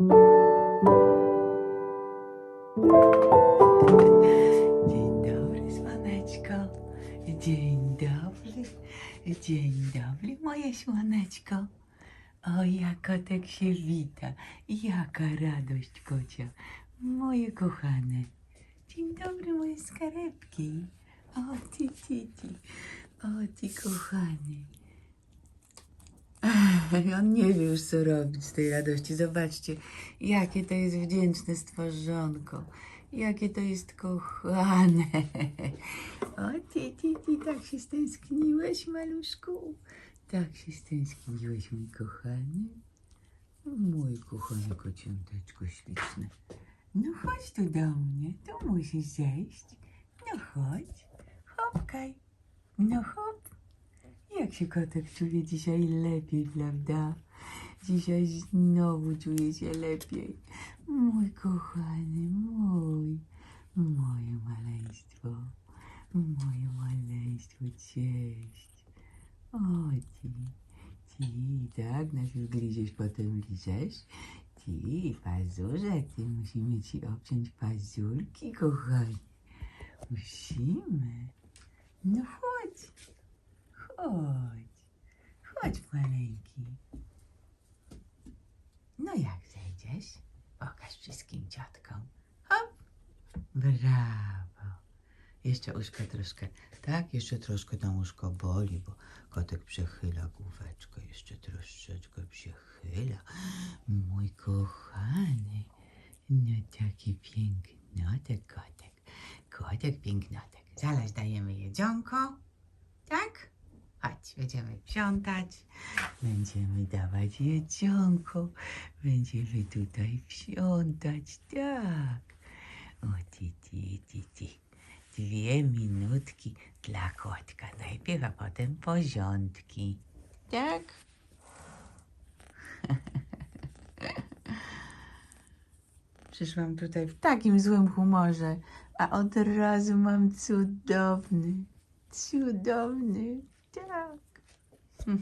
Dzień dobry, słoneczko. Dzień dobry. Dzień dobry, moje słoneczko. O, jak kotek się wita. Jaka radość, kocia. Moje kochane. Dzień dobry, moje skarepki. O, ty, ty, ty. O, ty, kochany. On nie wie już, co robić z tej radości. Zobaczcie, jakie to jest wdzięczne stworzonko. Jakie to jest kochane. O, ty, ty, ty, tak się stęskniłeś, maluszku. Tak się stęskniłeś, mój kochany. Mój kochany kociąteczko śliczne. No chodź tu do mnie, tu musisz zejść. No chodź, hopkaj. No hop. Jak się kotek czuje dzisiaj lepiej, prawda? Dzisiaj znowu czuje się lepiej. Mój kochany, mój, moje maleństwo, moje maleństwo, cześć. O, ty, ty, tak, najpierw gryziesz, potem liżesz. Ty, pazurze, ty, musimy ci obciąć pazurki, kochani. Musimy. No chodź, chodź, chodź, maleńki. No jak zejdziesz? Pokaż wszystkim ciotkom. Hop. Brawo. Jeszcze uszko troszkę. Tak, jeszcze troszkę tam uszko boli, bo kotek przechyla główeczkę. Jeszcze troszeczkę przechyla. Mój kochany. No taki pięknotek kotek. Kotek pięknotek. Zaraz dajemy jedzonko. Tak? Chodź, będziemy psiątać. Będziemy dawać jedzonko. Będziemy tutaj psiątać, tak. O, ti, ti, ti. Dwie minutki dla kotka. Najpierw, a potem porządki. Tak? Przyszłam tutaj w takim złym humorze, a od razu mam cudowny, cudowny, tak.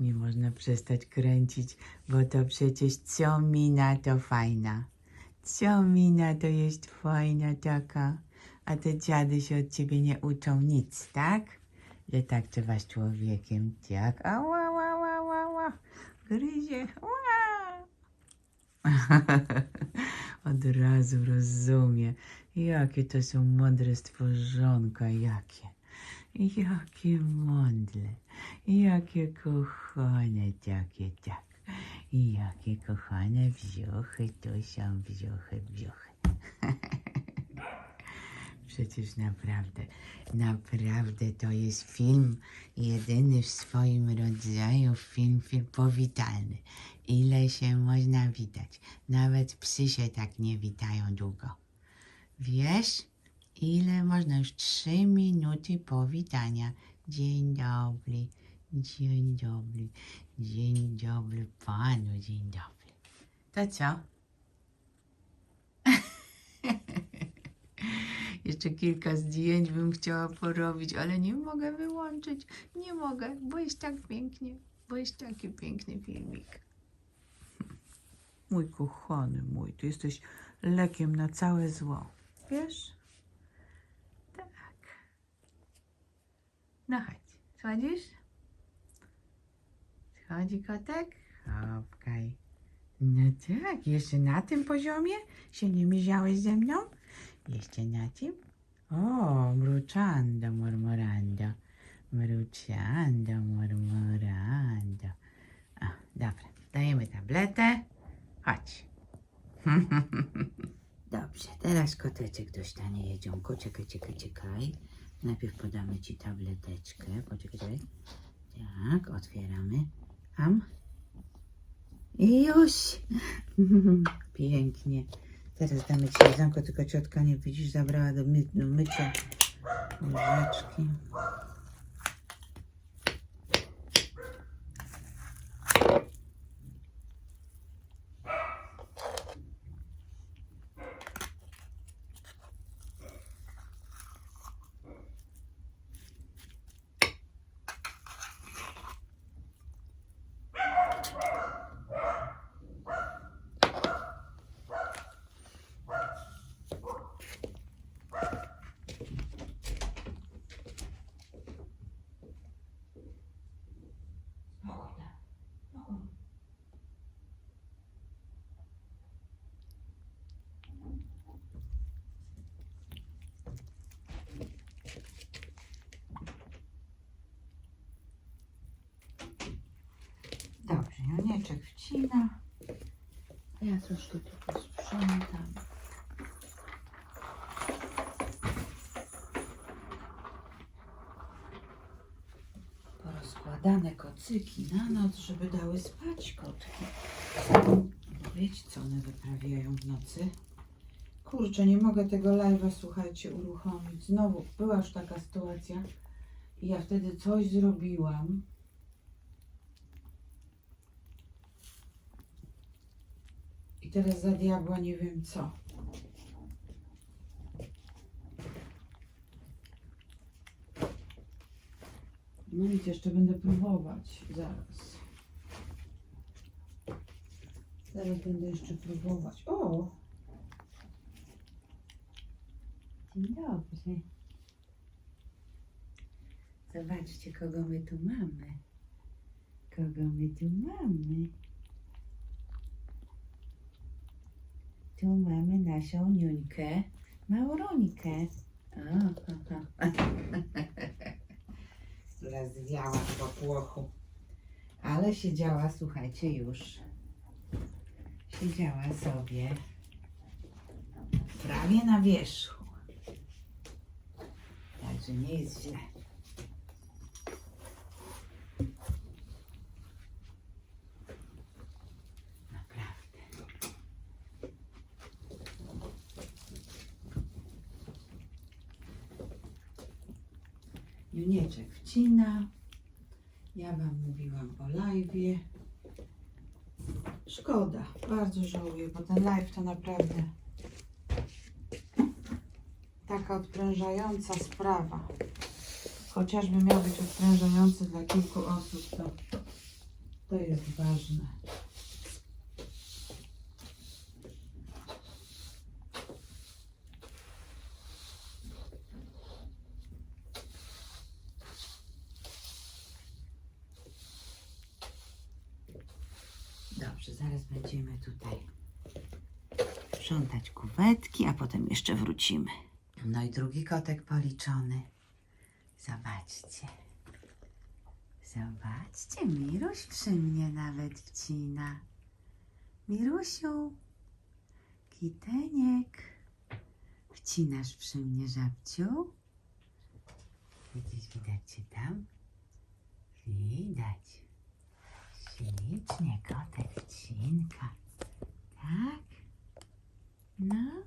Nie można przestać kręcić, bo to przecież co mina to fajna. Co mina to jest fajna taka. A te dziady się od ciebie nie uczą nic, tak? Że tak trzeba z człowiekiem, tak? Ała, ała, ała, ała, ała. Gryzie, ała. Od razu rozumie, jakie to są mądre stworzonka, jakie. Jakie mądre, jakie kochane, takie, tak. I jakie kochane wziochy, to są wziochy, wziochy. Przecież naprawdę, naprawdę to jest film jedyny w swoim rodzaju, film, film powitalny. Ile się można witać. Nawet psy się tak nie witają długo. Wiesz, ile można już trzy minuty powitania. Dzień dobry, dzień dobry, dzień dobry panu, dzień dobry. To co? Jeszcze kilka zdjęć bym chciała porobić, ale nie mogę wyłączyć. Nie mogę, bo jest tak pięknie, bo jest taki piękny filmik. Mój kochany mój, ty jesteś lekiem na całe zło. Wiesz? Tak. No chodź, schodzisz? Schodzi kotek? Hopkaj. No tak, jeszcze na tym poziomie się nie mierzałeś ze mną? Tym? O, mruczando, murmurando. Mruczando, murmurando. A, dobra, dajemy tabletę. Chodź. Dobrze, teraz koteczek dostanie jedzonko. Czekaj, czekaj, czekaj. Najpierw podamy ci tableteczkę. Poczekaj, czekaj. Tak, otwieramy. Am. I już. Pięknie. Teraz damy ci jedzonko, tylko ciotka nie widzisz, zabrała do, my, do mycia łyżeczki. Spokojna. Spokojna. No Dobrze, Jonieczek wcina. Ja troszkę tu posprzątam. Porozkładane kocyki na noc, żeby dały spać kotki. Bo wiecie, co one wyprawiają w nocy? Kurczę, nie mogę tego live'a, słuchajcie, uruchomić. Znowu była już taka sytuacja i ja wtedy coś zrobiłam. I teraz za diabła nie wiem co. No nic, jeszcze będę próbować. Zaraz. Zaraz będę jeszcze próbować. O! Dzień dobry. Zobaczcie, kogo my tu mamy. Kogo my tu mamy. Tu mamy naszą niuńkę, Mauronkę. O, o, o. Która zwiała w popłochu. Ale siedziała, słuchajcie, już. Siedziała sobie prawie na wierzchu. Także nie jest źle. Junieczek wcina. Ja Wam mówiłam o live'ie. Szkoda, bardzo żałuję, bo ten live to naprawdę taka odprężająca sprawa. Chociażby miał być odprężający dla kilku osób, to, to jest ważne. Dobrze, zaraz będziemy tutaj sprzątać kuwetki, a potem jeszcze wrócimy. No i drugi kotek policzony. Zobaczcie. Zobaczcie, Miruś przy mnie nawet wcina. Mirusiu, kiteniek. Wcinasz przy mnie, żabciu? Widzisz, widać cię tam? Widać. Ślicznie, kotek wcinka. Tak? No.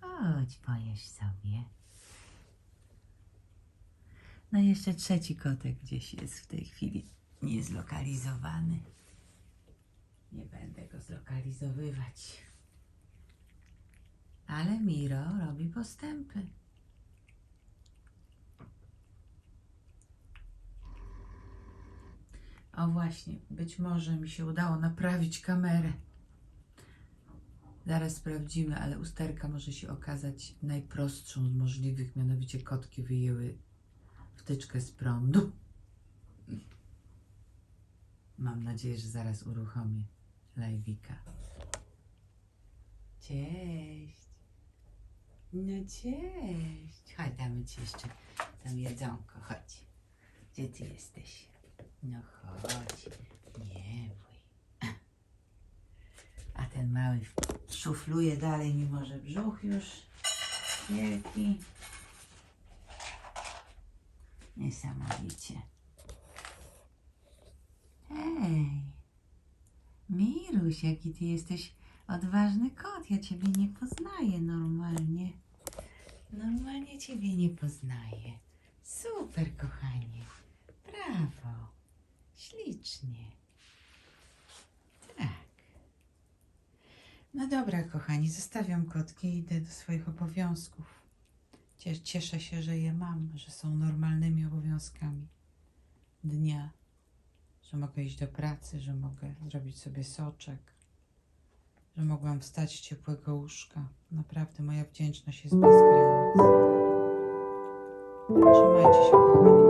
Chodź, pojesz sobie. No jeszcze trzeci kotek gdzieś jest w tej chwili niezlokalizowany. Nie będę go zlokalizowywać. Ale Miro robi postępy. O właśnie, być może mi się udało naprawić kamerę. Zaraz sprawdzimy, ale usterka może się okazać najprostszą z możliwych, mianowicie kotki wyjęły wtyczkę z prądu. Mam nadzieję, że zaraz uruchomię live'ika. Cześć. No cześć. Chodź, damy Ci jeszcze tam jedzonko. Chodź. Gdzie Ty jesteś? No chodź. Nie. A ten mały szufluje dalej, mimo że brzuch już wielki. Niesamowicie. Hej, Miruś, jaki ty jesteś odważny kot. Ja ciebie nie poznaję normalnie. Normalnie ciebie nie poznaję. Super, kochanie. Brawo. Ślicznie. No dobra, kochani, zostawiam kotki i idę do swoich obowiązków. Cie- Cieszę się, że je mam, że są normalnymi obowiązkami dnia, że mogę iść do pracy, że mogę zrobić sobie soczek, że mogłam wstać z ciepłego łóżka. Naprawdę moja wdzięczność jest bez granic. Trzymajcie się, kochani.